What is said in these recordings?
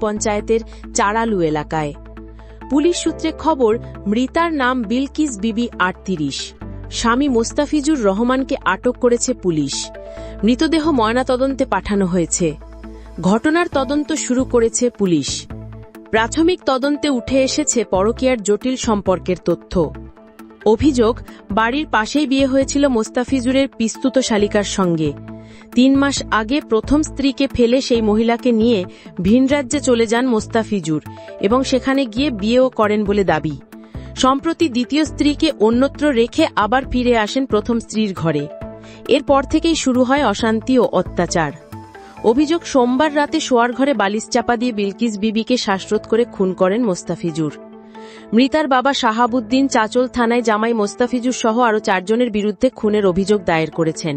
পঞ্চায়েতের চারালু এলাকায়। পুলিশ সূত্রে খবর, মৃতার নাম বিলকিস বিবি আটত্রিশ। স্বামী মোস্তাফিজুর রহমানকে আটক করেছে পুলিশ। মৃতদেহ ময়নাতদন্তে পাঠানো হয়েছে। ঘটনার তদন্ত শুরু করেছে পুলিশ। প্রাথমিক তদন্তে উঠে এসেছে পরকীয়ার জটিল সম্পর্কের তথ্য। অভিযোগ, বাড়ির পাশেই বিয়ে হয়েছিল মোস্তাফিজুরের পিস্তুত শালিকার সঙ্গে। তিন মাস আগে প্রথম স্ত্রীকে ফেলে সেই মহিলাকে নিয়ে ভিন রাজ্যে চলে যান মোস্তাফিজুর এবং সেখানে গিয়ে বিয়েও করেন বলে দাবি। সম্প্রতি দ্বিতীয় স্ত্রীকে অন্যত্র রেখে আবার ফিরে আসেন প্রথম স্ত্রীর ঘরে। এরপর থেকেই শুরু হয় অশান্তি ও অত্যাচার। অভিযোগ সোমবার রাতে শোয়ার ঘরে বালিশ চাপা দিয়ে বিলকিস বিবিকে শ্বাসরোধ করে খুন করেন মোস্তাফিজুর। মৃতার বাবা শাহাবুদ্দিন চাচল থানায় জামাই মোস্তাফিজুর সহ আরও চারজনের বিরুদ্ধে খুনের অভিযোগ দায়ের করেছেন।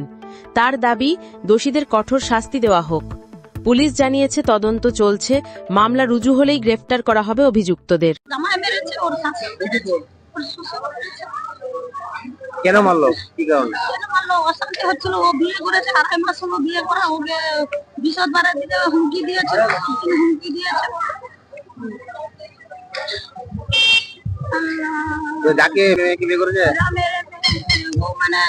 তার দাবি দোষীদের কঠোর শাস্তি দেওয়া হোক। পুলিশ জানিয়েছে তদন্ত চলছে মামলা রুজু হলেই গ্রেফতার করা হবে অভিযুক্তদের। কেন মারলো? কি কারণে? মারলো? অশান্তি হচ্ছিল ও বিয়ে করেছে আড়াই মাস হলো বিয়ে করা ওকে বিশদ বাড়া দিতে হুমকি দিয়েছে হুমকি দিয়েছে। যাকে বিয়ে করেছে? মানে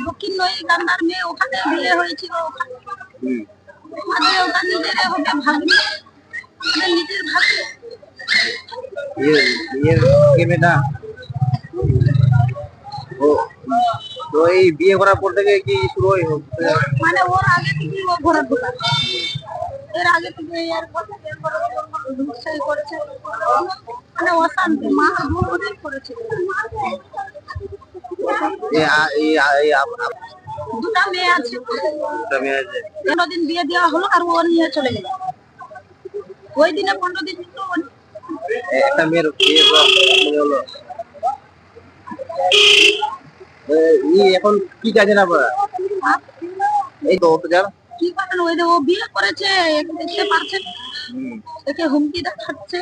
দক্ষিণ নই গান্ধার মেয়ে ওখানে বিয়ে হয়েছিল। ওখানে। মানে নিজের হবে ভাগ্নি মানে নিজের ভাগ্নি বিয়ের কে মেয়েটা ও তো এই বিয়ে করার পর থেকে কি শুরু হয়? মানে ওর আগে থেকে ও ঘোরার দোকান এর আগে থেকে এর পর থেকে করছে। মানে অশান্তি মা দুদিন করেছে এই আ- এই আ- এই আপ- আপ- দুটা মেয়ে আছে। একটা মেয়ে আছে। পনেরো দিন বিয়ে দেওয়া হলো আর ও নিয়ে চলে গেল। ওই দিনে পনেরো দিন কিন্তু ও- এ- একটা মেয়ের বিয়ে হলো এখন কি আপনারা এই তো অত্যাচার কি করেন? ওই ও বিয়ে করেছে দেখতে পারছেন একে হুমকি দেখাচ্ছে।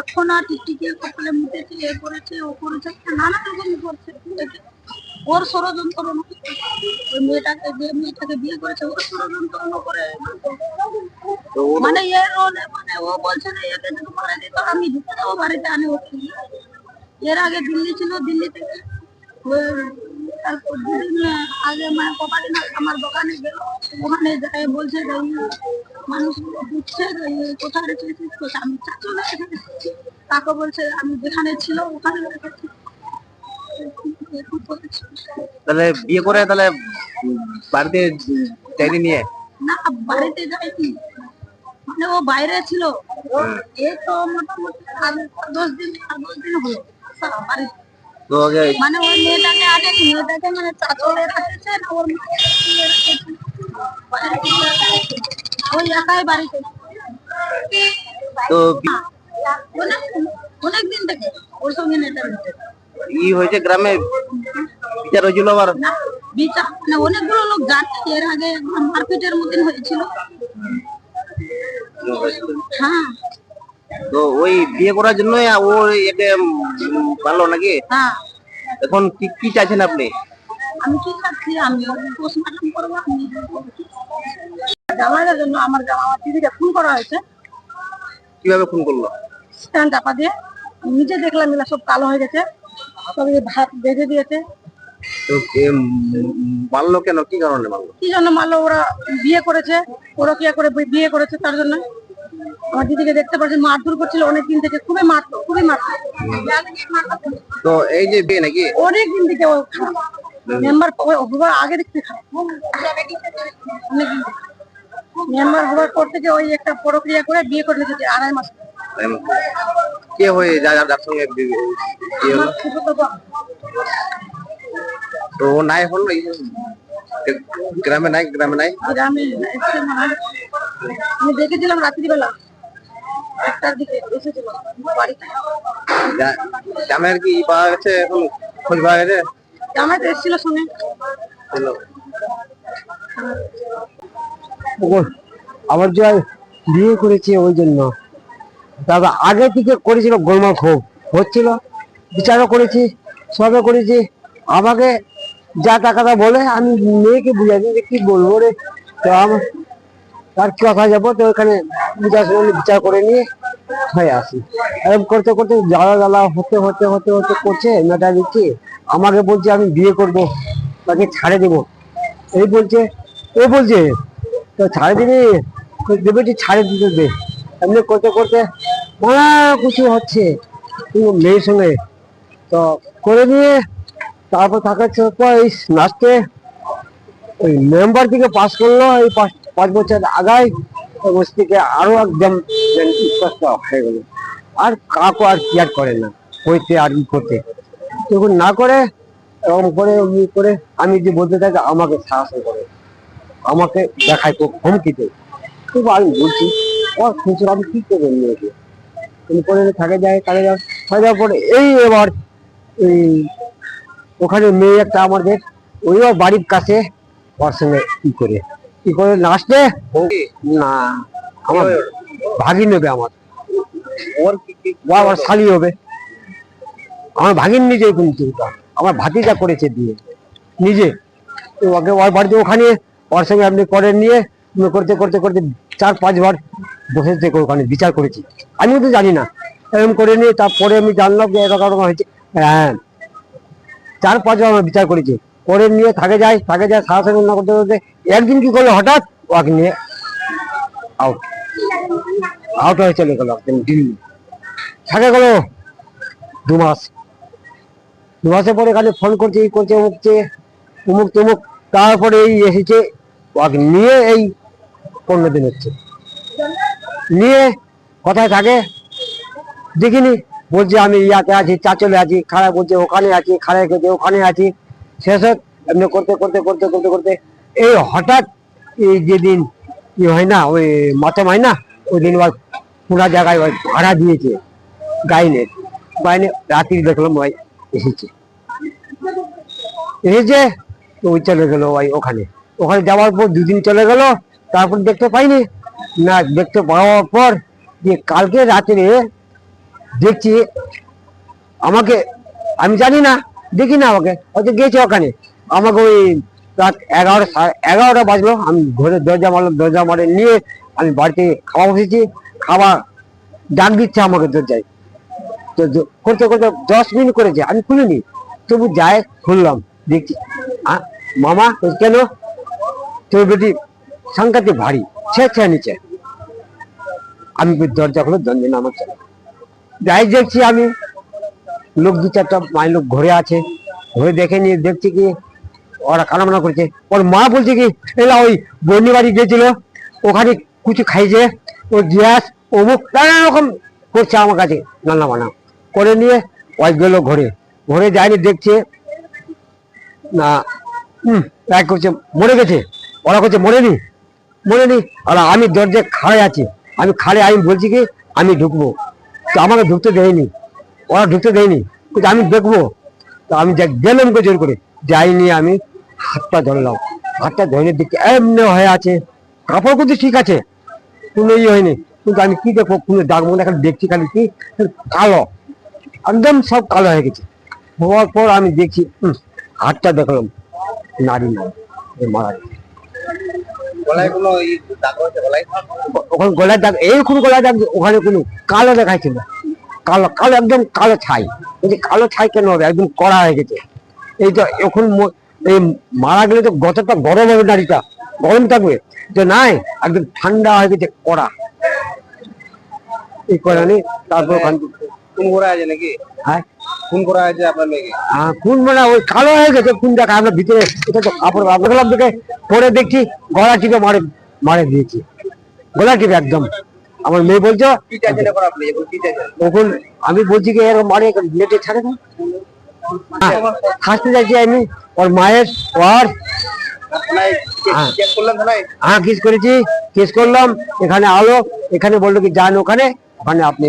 এখন আর টিকটিকে কপালে মুতেছে এ করেছে ও করেছে। নানা রকম করছে। ওর ষড়যন্ত্র ওই মেয়েটাকে যে মেয়েটাকে বিয়ে করেছে ওর ষড়যন্ত্র করে মানে এর মানে ও বলছে না একে যদি মারা দিত আমি ঢুকে দেবো বাড়িতে আনে ওকে এর আগে দিল্লি ছিল দিল্লি থেকে তারপর দুদিন আগে মানে আগে আমার দোকানে গেল। ওখানে বলছে মানুষগুলো বুঝছে কোথায় আমি তাকে বলছে আমি যেখানে ছিল ওখানে রেখেছি। তাহলে বিয়ে করে তাহলে বাড়িতে চাইনি নিয়ে? না বাড়িতে যায়নি। মানে ও বাইরে ছিল। এই তো মোটামুটি আর দশ দিন আর দশ দিন হলো। বাড়িতে মানে ওই মেয়েটাকে আনেনি মেয়েটাকে মানে চাচলে রাখেছে না ওর মাকে শুয়ে রেখেছে। বাড়িতে রেখেছে। ওই একাই বাড়িতে তো অনেক দিন থেকে ওর সঙ্গে নেটা ই হয়েছে গ্রামে বিচার হয়েছিল আবার। বিচার মানে অনেকগুলো লোক জানে এর আগে মারপিটের মতন হয়েছিল। হ্যাঁ। তো ওই বিয়ে করার জন্য ও একে পারল নাকি? হ্যাঁ। এখন কি কি চাইছেন আপনি? আমি কি খাচ্ছি আমি পোস্টমর্টম করব আমি জামাইয়ের জন্য আমার জামা আমার দিদিকে ফোন করা হয়েছে। কীভাবে খুন করল? স্ট্যান্ড চাপা দিয়ে নিজে দেখলাম এগুলা সব কালো হয়ে গেছে। সবাই ভাত বেঁধে দিয়েছে? তো মারলো কেন? কি কারণে মারলো? কি জন্য মারলো? ওরা বিয়ে করেছে। ওরা কি করে বিয়ে করেছে তার জন্য? আমার দিদিকে দেখতে পাচ্ছি মারধর করছিল অনেক দিন থেকে। খুবই মারতো খুবই মারতো তো এই যে বিয়ে নাকি? অনেক দিন থেকে ও মেম্বার হবার আগে দেখতে খারাপ। মেম্বার হবার পর থেকে ওই একটা প্রক্রিয়া করে বিয়ে করে নিয়েছে আড়াই মাস। কে হয়ে যা যার যার সঙ্গে বিয়ে হলো? আমার তো ও নাই যে গ্রামে নাই গ্রামে নাই। গ্রামে আমি দেখেছিলাম রাত্রিবেলা। একটার দিকে এসেছিল বাড়িতে। যা- কি পাওয়া গেছে এখন? খোঁজ পাওয়া গেছে? তো এসেছিল শুনে। হ্যালো। আবার যে বিয়ে করেছে ওই জন্য। দাদা আগে থেকে করেছিল গোলমাল খুব, হচ্ছিল। বিচারও করেছি সবে করেছি। আমাকে যা টাকাটা বলে আমি মেয়েকে বুঝাচ্ছি যে কি বলব রে। তো আমার তার কথা যাব, তো ওখানে বিচার বিচার করে নিয়ে হয়ে আসি। এরকম করতে করতে জ্বালা জ্বালা হতে হতে হতে হতে করছে মেটা দিচ্ছি আমাকে বলছে আমি বিয়ে করব, তাকে ছাড়ে দেবো। এই বলছে ও বলছে, তো ছাড়ে দিবি? দেবে ছাড়ে দিতে দে। এমনি করতে করতে নানা কিছু হচ্ছে। মেয়ের সঙ্গে। তো করে দিয়ে তারপর থাকার পর এই নাচতে ওই মেম্বার থেকে পাস করল, এই পাঁচ বছর আগায় ওই থেকে আরও একদম হয়ে গেল। আর কাকু আর কি আর করে না, হইতে আর ই করতে। তখন না করে এরকম করে ই করে আমি যে বলতে থাকি আমাকে সাহস করে, আমাকে দেখায় খুব হুমকিতে। খুব আমি বলছি। ও খুচরো আমি কি করব নিয়েছি তুমি করে থাকে যায় থাকে যায় হয়ে যাওয়ার পরে এই এবার এই ওখানে মেয়ে একটা আমাদের ওই ওর বাড়ির কাছে ওর সঙ্গে কি করে? কি করে? লাস্টে না আমার ভাগিন নেবে আমার। আমার শালি হবে। আমার ভাগিন নিজে কিন্তু। আমার ভাতিজা করেছে দিয়ে নিজে। ওকে ওর বাড়িতে ওখানে ওর সঙ্গে আপনি করে নিয়ে করতে করতে করতে চার পাঁচবার বসে থেকে ওখানে বিচার করেছি। আমিও তো জানি না এরকম করে নিয়ে তারপরে আমি জানলাম যে এরকম হয়েছে। হ্যাঁ চার পাঁচবার আমরা বিচার করেছি। করে নিয়ে থাকে যায় থাকে যায়, সারা সারা না করতে করতে একদিন কি করল হঠাৎ? ওকে নিয়ে আউট আউট হয়ে চলে গেল একদম দিল্লি। থাকে গেল দু মাস। দু মাসের পরে খালি ফোন করছে এই করছে উমুকছে উমুক তুমুক, তারপরে এই এসেছে। ওকে নিয়ে এই পনেরো দিন হচ্ছে। নিয়ে কোথায় থাকে, দেখিনি। বলছে, আমি ইয়াতে আছি, চাচলে আছি খাড়া বলছে, ওখানে আছি খাড়া খেতে ওখানে আছি। শেষ এমনি করতে করতে করতে করতে করতে, এই হঠাৎ এই যেদিন ই হয় না, ওই মাতম হয় না, ওই দিন ওর পুরা জায়গায় ওই ভাড়া দিয়েছে গাইনের গাইনে রাত্রি দেখলাম ওই এসেছে। এসেছে তো ওই চলে গেলো ওই ওখানে। ওখানে যাওয়ার পর দুদিন চলে গেল তারপর দেখতে পাইনি। না, দেখতে পাওয়ার পর যে কালকে রাত্রে দেখছি আমাকে, আমি জানি না, দেখি না আমাকে, হয়তো গেছে ওখানে। আমাকে ওই রাত এগারোটা এগারোটা বাজলো, আমি ঘরে দরজা মারলাম, দরজা মারে নিয়ে আমি বাড়িতে খাওয়া বসেছি, খাওয়া ডাক দিচ্ছে আমাকে দরজায়। তো করতে করতে দশ মিনিট করেছে, আমি খুলিনি, তবু যায় খুললাম, দেখছি মামা, কেন? তোর বেটি সাংঘাতিক ভারী ছে ছে নিচে। আমি দরজা খুলে দরজা নামার চলে যাই দেখছি আমি, লোক দু চারটা মায়ের লোক ঘরে আছে। ঘরে দেখে নিয়ে দেখছি কি, ওরা কানামানা করছে। ওর মা বলছে কি, এলা ওই বন্যি বাড়ি গিয়েছিল ওখানে কিছু খাইছে, ও গ্যাস অমুক নানা রকম করছে আমার কাছে রান্না বান্না। করে নিয়ে ওই গেল ঘরে। ঘরে যায়নি, দেখছে, না এক করছে মরে গেছে, ওরা করছে মরেনি। মরেনি আর আমি দরজায় খাড়ে আছি। আমি খাড়ে আমি বলছি কি, আমি ঢুকবো। তো আমাকে ঢুকতে দেয়নি। ওরা ঢুকতে দেয়নি। আমি দেখব। তো আমি যা গেলাম জোর করে। যাইনি আমি, হাতটা ধরলাম। হাতটা ধরে দিকে এমনি হয়ে আছে। কাপড় কিন্তু ঠিক আছে, কোনো ইয়ে হয়নি। কিন্তু আমি কি দেখব, কোনো দাগ মনে এখন দেখছি খালি কি, কালো। একদম সব কালো হয়ে গেছে। হওয়ার পর আমি দেখছি হাতটা দেখলাম, নারী না মারা গেছে। গলায় কোনো দাগ হয়েছে গলায়? ওখানে গলায় দাগ এইরকম গলায় দাগ ওখানে কোনো কালো দেখাইছিল কালো কালো একদম কালো ছাই। এই কালো ছাই কেন হবে? একদম কড়া হয়ে গেছে। এই তো এখন এই মারা গেলে তো গতটা গরম হবে নারীটা গরম থাকবে। তো নাই একদম ঠান্ডা হয়ে গেছে কড়া। এই কড়া নেই তারপর ওখান থেকে খুন করা আছে নাকি? হ্যাঁ? খুন করা আছে আপনার মেয়েকে? আহ, কোন মানে ওই কালো হয়ে গেছে কোন দেখা আমরা ভিতরে এটা তো কাপড় দেখলাম দেখে পরে দেখছি গলা টিপে মারে মারে দিয়েছি। গলা টিপে একদম। আমার মেয়ে বলছো তখন আমি বলছি কি এরকম মারে নেটে ছাড়ে না? হাসতে যাচ্ছি আমি ওর মায়ের ওর হ্যাঁ। কেস হ্যাঁ করেছি কেস করলাম এখানে আলো এখানে বলল কি যান ওখানে ওখানে আপনি।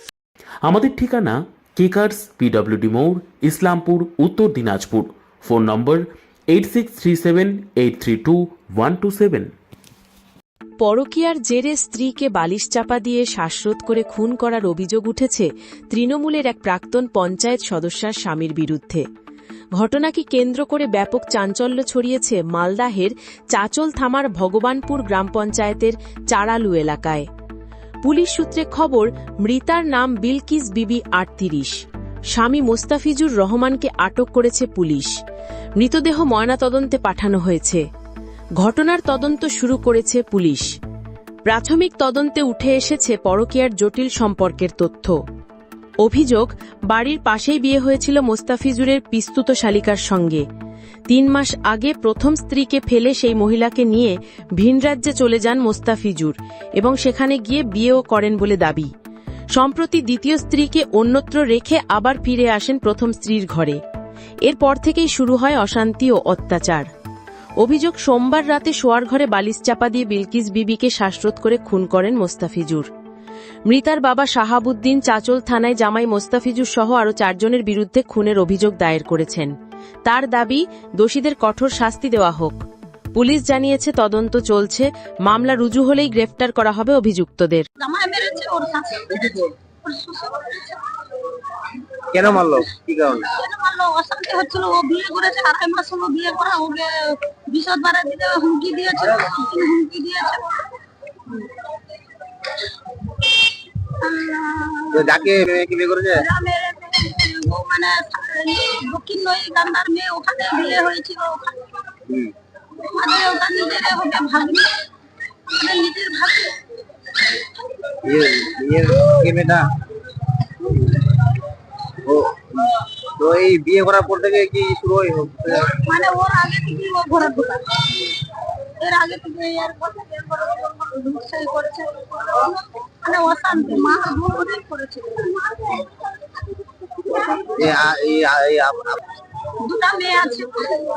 আমাদের ঠিকানা কেকার্স PWD মৌর Islampur, Uttar Dinajpur. Phone number eight six three seven eight three two one two seven পরকীয়ার জেরে স্ত্রীকে বালিশ চাপা দিয়ে শ্বাসরোধ করে খুন করার অভিযোগ উঠেছে তৃণমূলের এক প্রাক্তন পঞ্চায়েত সদস্যার স্বামীর বিরুদ্ধে। ঘটনাকে কেন্দ্র করে ব্যাপক চাঞ্চল্য ছড়িয়েছে মালদাহের চাচল থামার ভগবানপুর গ্রাম পঞ্চায়েতের চারালু এলাকায়। পুলিশ সূত্রে খবর, মৃতার নাম বিলকিস বিবি আটত্রিশ। স্বামী মোস্তাফিজুর রহমানকে আটক করেছে পুলিশ। মৃতদেহ ময়নাতদন্তে পাঠানো হয়েছে। ঘটনার তদন্ত শুরু করেছে পুলিশ। প্রাথমিক তদন্তে উঠে এসেছে পরকীয়ার জটিল সম্পর্কের তথ্য। অভিযোগ, বাড়ির পাশেই বিয়ে হয়েছিল মোস্তাফিজুরের পিস্তুত শালিকার সঙ্গে। তিন মাস আগে প্রথম স্ত্রীকে ফেলে সেই মহিলাকে নিয়ে ভিন রাজ্যে চলে যান মোস্তাফিজুর এবং সেখানে গিয়ে বিয়েও করেন বলে দাবি। সম্প্রতি দ্বিতীয় স্ত্রীকে অন্যত্র রেখে আবার ফিরে আসেন প্রথম স্ত্রীর ঘরে। এরপর থেকেই শুরু হয় অশান্তি ও অত্যাচার। অভিযোগ, সোমবার রাতে শোয়ার ঘরে বালিশ চাপা দিয়ে বিলকিস বিবিকে শ্বাসরোধ করে খুন করেন মোস্তাফিজুর। মৃতার বাবা শাহাবুদ্দিন চাচল থানায় জামাই মোস্তাফিজুর সহ আরও চারজনের বিরুদ্ধে খুনের অভিযোগ দায়ের করেছেন। তার দাবি দোষীদের কঠোর শাস্তি দেওয়া হোক। পুলিশ জানিয়েছে তদন্ত চলছে মামলা রুজু হলেই গ্রেফতার করা হবে অভিযুক্তদের। কেন মারলো? কি কারণে? মারলো? অশান্তি হচ্ছিল। ও বিয়ে করেছে আড়াই মাস হলো বিয়ে করা। ওকে বিশদ বাড়া দিতে হুমকি দিয়েছে হুমকি দিয়েছে। যাকে মেয়েকে বিয়ে করেছে? মানে দক্ষিণ নই গান্ধার মেয়ে ওখানে বিয়ে হয়েছিল। ওখানে। মানে নিজের হবে ভাগ্নি মানে নিজের ভাগ্নি। বিয়ে- বিয়ের কে মেয়েটা? ও তো এই বিয়ে করার পর থেকে কি শুরু হয়? মানে ওর আগে থেকে ও ঘোরা ঢোকা এর আগে থেকে এর পর থেকে ঢুকছাই করছে। মানে অশান্তি মা অনেক করেছে। এই আ- এই আ- এই আপ- আপ- দুটা মেয়ে আছে।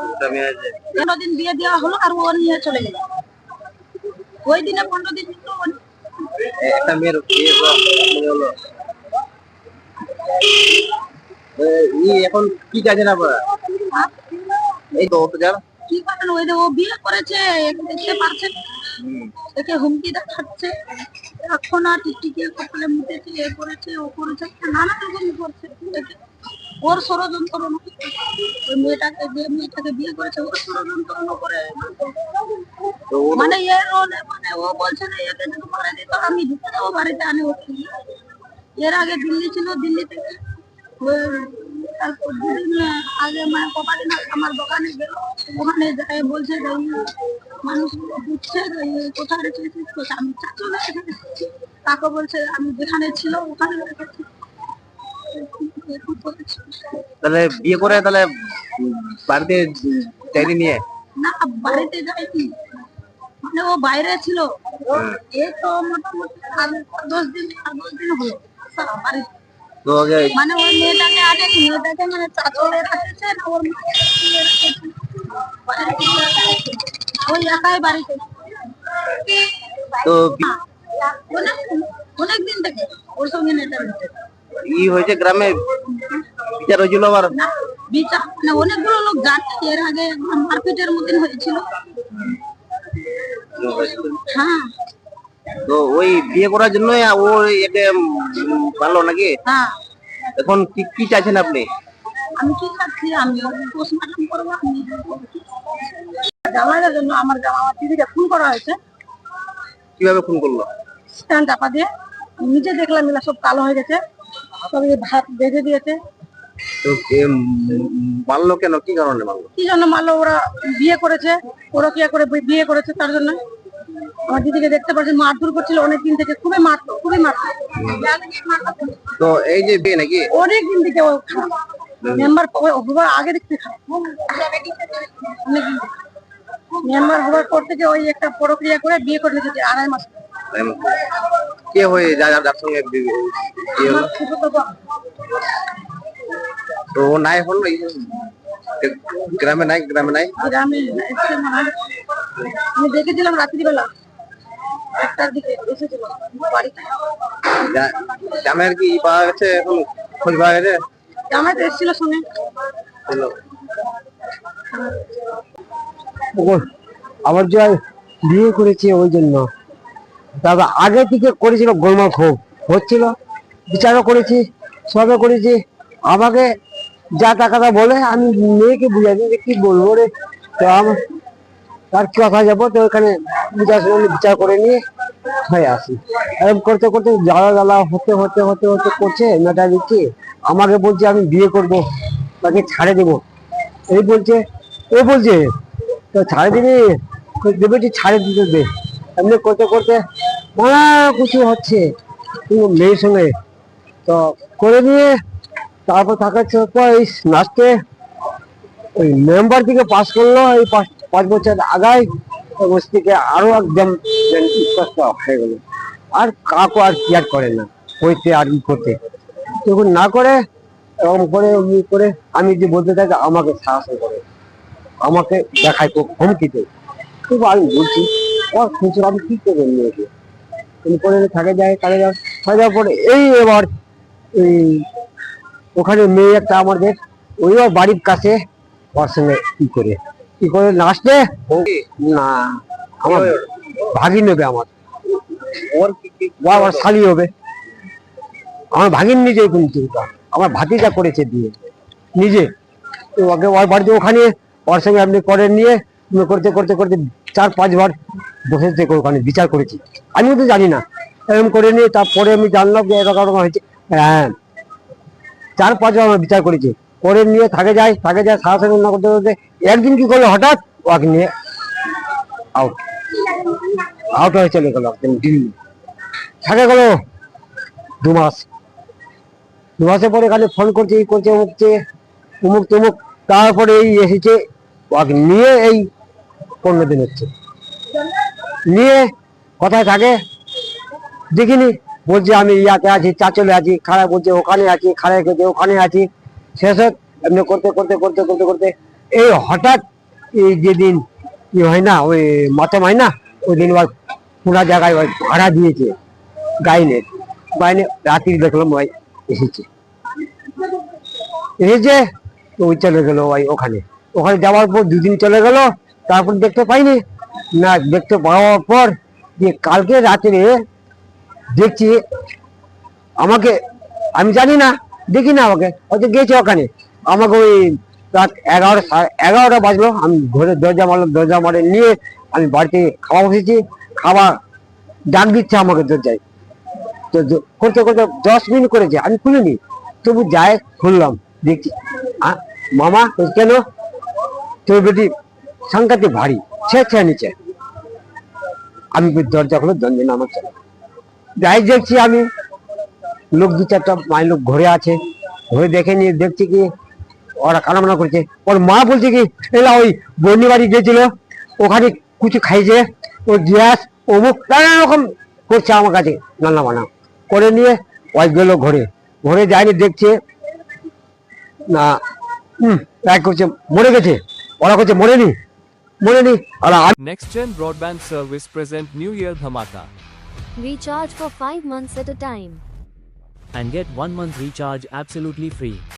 একটা মেয়ে আছে। পনেরো দিন বিয়ে দেওয়া হলো আর ও নিয়ে চলে গেল। ওই দিনে পনেরো দিন ছিল ও- এ- একটা মেয়ের বিয়ে হলো এখন কি চাইছেন আপনারা আর এই তো অত্যাচার কি করেন ওই ও বিয়ে করেছে দেখতে পারছেন একে হুমকি দেখাচ্ছে। এখন আর টিকটিকে কপালে মুতেছে এ করেছে, ও করেছে, নানা রকম করছে। ওর ষড়যন্ত্র ওই মেয়েটাকে যে মেয়েটাকে বিয়ে করেছে, ওর ষড়যন্ত্র করে মানে রোলে মানে ও বলছে যে, একে যদি মারা দিত, আমি ঢুকে বাড়িতে আনে এর আগে দিল্লি ছিল, দিল্লি থেকে তারপর আগে মানে কপাদিন আমার দোকানে গেল, ওখানে যায়, বলছে মানুষগুলো বুঝছে কোথায় আমি চাচলে বলছে আমি যেখানে ছিল ওখানে। তাহলে বিয়ে করে তাহলে বাড়িতে চাইনি নিয়ে? না বাড়িতে যায়নি। মানে ও বাইরে ছিল। এই তো মোটামুটি আর দশ দিন আর দশ দিন হলো। বাড়িতে মানে ওই মেয়েটাকে আনেনি মেয়েটাকে মানে চাচলে রাখেছে না ওর মাকে ওই একাই বাড়িতে তো অনেক অনেক দিন থেকে ওর সঙ্গে নেটা ই হয়েছে গ্রামে? বিচার হয়েছিল আবার? বিচার মানে অনেকগুলো লোক জানে এর আগে মারপিটের মতন হয়েছিল। হ্যাঁ। তো ওই বিয়ে করার জন্য ও একে মারলো নাকি? হ্যাঁ। এখন কি কি চাইছেন আপনি? আমি কি খাচ্ছি আমি পোস্টমর্টম করব আমি জামাইয়ের জন্য আমার জামা আমার দিদিকে ফোন করা হয়েছে। কীভাবে খুন করল? স্ট্যান্ড চাপা দিয়ে নিজে দেখলাম এগুলা সব কালো হয়ে গেছে সব ভাত বেঁধে দিয়েছে। মারলো কেন? কি কারণে মারলো? কি জন্য মারলো? ওরা বিয়ে করেছে ওরা কি করে বিয়ে করেছে তার জন্য? আমার দিদিকে দেখতে পাচ্ছি মারধর করছিল অনেক দিন থেকে খুবই মারতো খুবই মারতো তো এই যে বিয়ে নাকি? অনেক দিন থেকে মেম্বার আগে দেখতে খারাপ অনেক দিন মেম্বার হওয়ার পর থেকে ওই একটা প্রক্রিয়া করে বিয়ে করে নিয়েছে আড়াই মাস। কে হয়ে যা যার সঙ্গে বিয়ে হলো? তো ও নাই এই গ্রামে নাই গ্রামে নাই? গ্রামে। আমি দেখেছিলাম রাত্রিবেলা। একটার দিকে এসেছিল বাড়িতে। জামাইয়ের কি পাওয়া গেছে এখন? খোঁজ পাওয়া গেছে? জামাই তো এসেছিল শুনে। হলো। ও আবার যে বিয়ে করেছে ওই জন্য। তারপর আগে থেকে করেছিল গোলমাল খুব, হচ্ছিল। বিচারও করেছি, সবে করেছি। আমাকে যা টাকাটা বলে আমি মেয়েকে বুঝাচ্ছি যে কি বলব রে। তো আমার তার কথা যাব? তো ওখানে বিচার বিচার করে নিয়ে হয়ে আসি। এরকম করতে করতে জ্বালা জ্বালা হতে হতে হতে হতে করছে মেটা দিচ্ছি আমাকে বলছে আমি বিয়ে করব, তাকে ছাড়ে দেবো। এই বলছে ও বলছে তো ছাড়ে দিবি? দেবে ছাড়ে দিতে এমনি করতে করতে নানা কিছু হচ্ছে। মেয়ের সঙ্গে। তো করে নিয়ে তারপর থাকার পর এই নাচতে। ওই মেম্বার থেকে পাস করল, এই পাঁচ বছর আগায়। ওর থেকে আরও একদম হয়ে গেল। আর কাকু আর কেয়ার করে না, হইতে আর ই করতে। তখন না করে, এরকম করে ই করে, আমি যে বলতে থাকি, আমাকে সাহস করে। আমাকে দেখায় তো হুমকিতে। খুব আমি বলছি ও খুঁজে আমি কি করব মেয়েকে? তুমি করে থাকে যায় কাজে যাও। যাওয়ার পরে এই এবার এই ওখানে মেয়ে একটা আমাদের ওই বাড়ির কাছে ওর সঙ্গে কি করে? কি করে নাচতে? না আমার ভাগিন নেবে আমার। ওর কি কি আমার শালি হবে। আমার ভাগিন নিজে কিন্তু। আমার ভাতিজা করেছে দিয়ে নিজে। তো ওকে ওর বাড়িতে ওখানে ওর সঙ্গে আপনি করে নিয়ে করতে করতে করতে চার পাঁচবার বসে থেকে ওখানে বিচার করেছি। আমিও তো জানি না। এরকম করে নিয়ে তারপরে আমি জানলাম যে এরকম হয়েছে। হ্যাঁ। চার পাঁচবার আমরা বিচার করেছি। করে নিয়ে থাকে যায় থাকে যায়, সারা সারা না করতে করতে একদিন কি করল? হঠাৎ ওকে নিয়ে আউট আউট হয়ে চলে গেল একদম দিল্লি। থাকে গেল দু মাস। দু মাসের পরে খালি ফোন করছে এই করছে উমুকছে উমুক তুমুক। তারপরে এই এসেছে ওকে নিয়ে এই পনেরো দিন হচ্ছে। নিয়ে কোথায় থাকে, দেখিনি, বলছে আমি ইয়াতে আছি চাচলে আছি খাড়া বলছে ওখানে আছি খাড়া গেছে ওখানে আছি। শেষ হোক, এমনি করতে করতে করতে করতে করতে, এই হঠাৎ এই যেদিন ই হয় না, ওই মাতম হয় না, ওই দিন ওর পুরা জায়গায় ওই ভাড়া দিয়েছে গাইনের গাইনে রাত্রি দেখলাম ওই এসেছে। এসেছে ওই চলে গেল ওই ওখানে। ওখানে যাওয়ার পর দুদিন চলে গেল, তারপর দেখতে পাইনি। না, দেখতে পাওয়ার পর যে কালকে রাত্রে দেখছি আমাকে, আমি জানি না, দেখি না আমাকে, হয়তো গেছে ওখানে। আমাকে ওই রাত এগারো সাড়ে এগারোটা বাজলো, আমি ঘরে দরজা মারলাম, দরজা মারে নিয়ে আমি বাড়িতে খাওয়া বসেছি, খাওয়া ডাক দিচ্ছে আমাকে দরজায়। তো করতে করতে দশ মিনিট করেছে, আমি খুলিনি, তবু যায় খুললাম, দেখছি মামা, কেন? বেটি সাংঘাতিক ভারী ছে নিচে। আমি দরজা খুলে, দরজা নামার চলে যাই দেখছি আমি, লোক দু চারটা মায়ের লোক ঘরে আছে, ঘরে দেখে নিয়ে দেখছি কি, ওরা কানামানা করছে। ওর মা বলছে কি, এলা ওই বন্যি বাড়ি গিয়েছিল ওখানে কিছু খাইছে ওই গ্যাস অমুক নানা রকম করছে আমার কাছে রান্না বান্না করে নিয়ে ওই গেল ঘরে। ঘরে যায়নি, দেখছে, না হুম করছে মরে গেছে। ওরা করছে মরেনি মরেনি আর আমি Next Gen Broadband Service present New Year Dhamaka Recharge for 5 months at a time. and get 1 month recharge absolutely free.